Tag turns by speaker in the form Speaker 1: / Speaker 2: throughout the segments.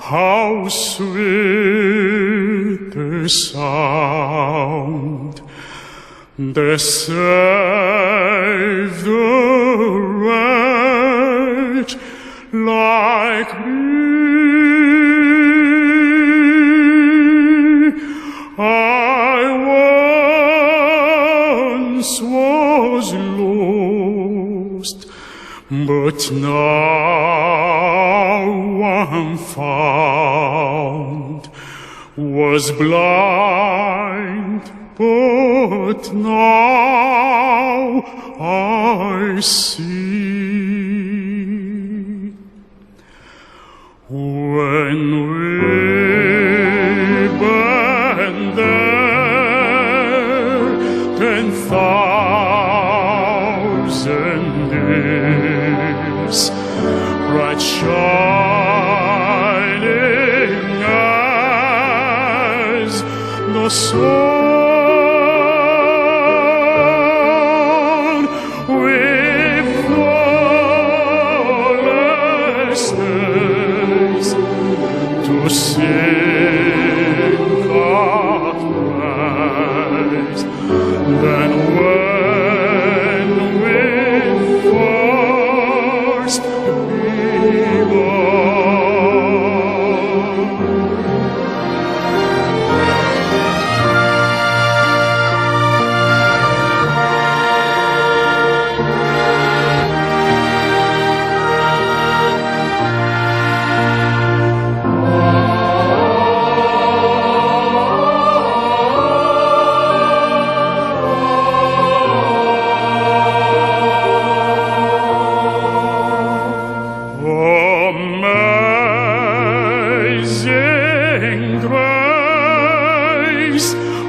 Speaker 1: how sweet the sound that saved the wretch like me. I once was lost, but now found. Was blind, but now I see. sou.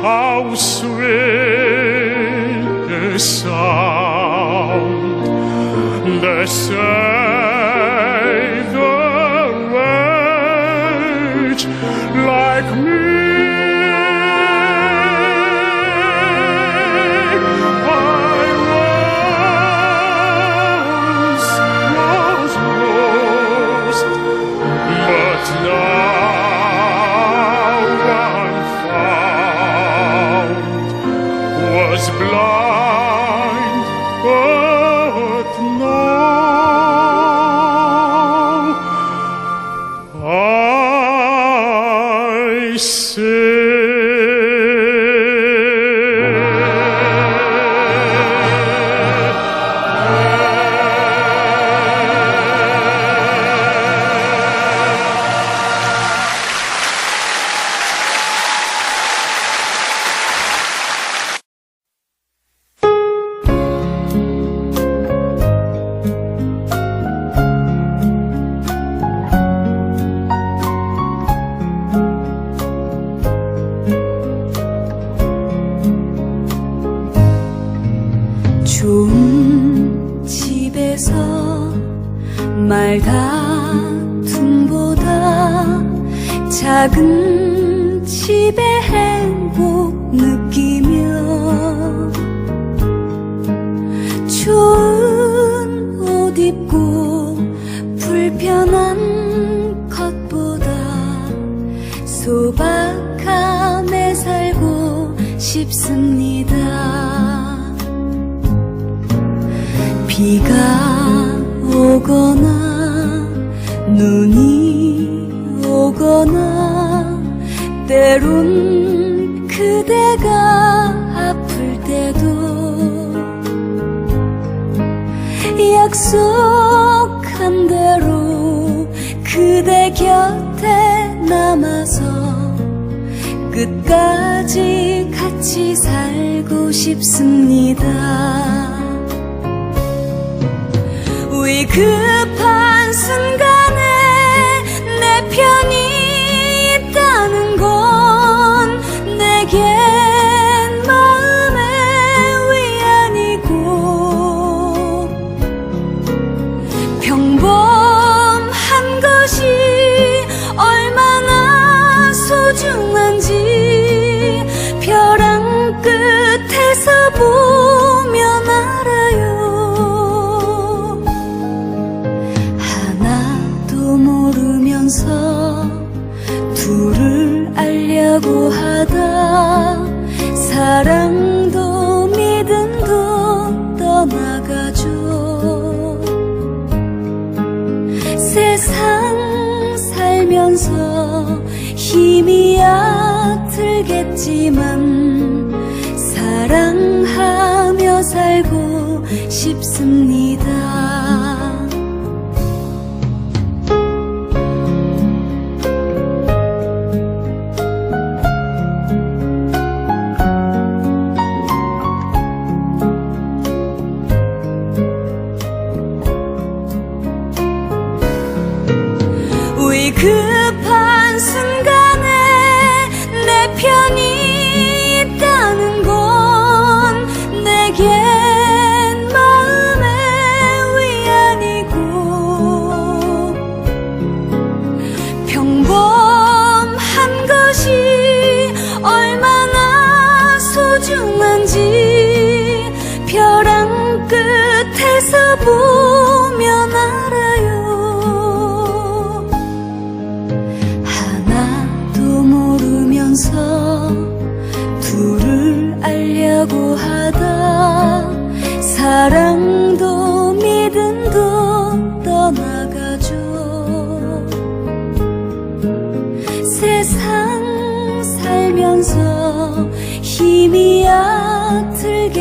Speaker 1: How sweet the sound that saved blood.
Speaker 2: 좋은 옷 입고 불편한 것보다 소박함에 살고 싶습니다. 비가 오거나 눈이 오거나 때론 약속한 대로 그대 곁에 남아서 끝까지 같이 살고 싶습니다. 위급한 순간에 내 편이 세상 살면서 힘이 얕들겠지만 사랑하며 살고 싶습니다. 급한 순간에 내 편이 있다는 건 내겐 마음의 위안이고 평범한 것이 얼마나 소중한지 벼랑 끝에서 보 모르면서 둘을 알려고 하다 사랑도 믿음도 떠나가죠. 세상 살면서 힘이 얕들겠지만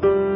Speaker 1: Thank you.